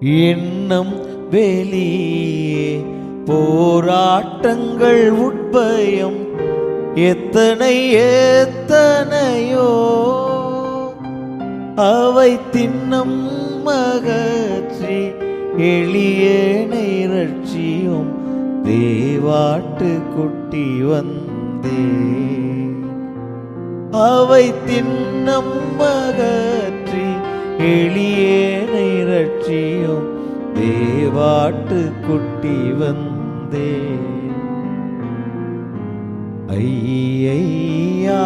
எண்ணம் வெளியே போராட்டங்கள் உட்பயம் எத்தனை எத்தனையோ. அவை தின்னம் மகற்றி எளியனை ரட்சியும் தேவாட்டு குட்டி வந்தே. அவை தின்னம் மகற்றி எளியேனை ரட்சியும் தேவாட்டு குட்டி வந்தே ஐயா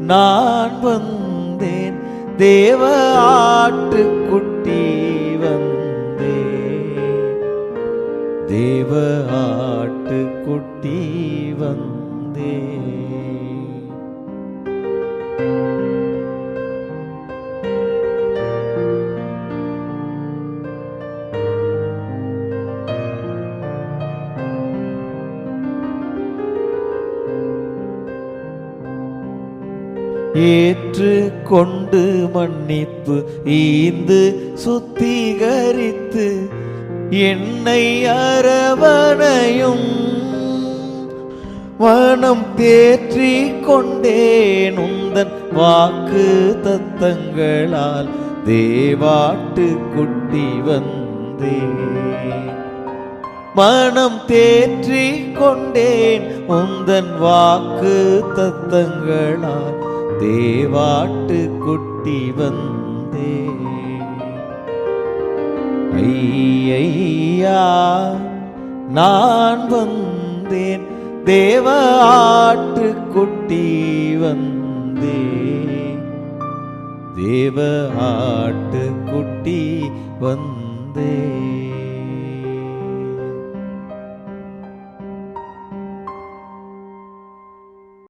நான் வந்தேன். தேவ ஆட்டுக்குட்டி வந்தே தேவ ஆட்டுக்குட்டி வந்தே ஏற்று கொண்டு மன்னிப்பு ஈந்து சுத்திகரித்து என்னை அரவணையும். மனம் தேற்றி கொண்டேன் உந்தன் வாக்கு தத்தங்களால் தேவாட்டு குட்டி வந்தே மனம் தேற்றி கொண்டேன் உந்தன் வாக்கு தத்தங்களால் தேவாட்டு குட்டி வந்தே. ஐயா நான் வந்தேன். தேவ ஆட்டு குட்டி வந்தே. தேவ ஆட்டு குட்டி வந்தே.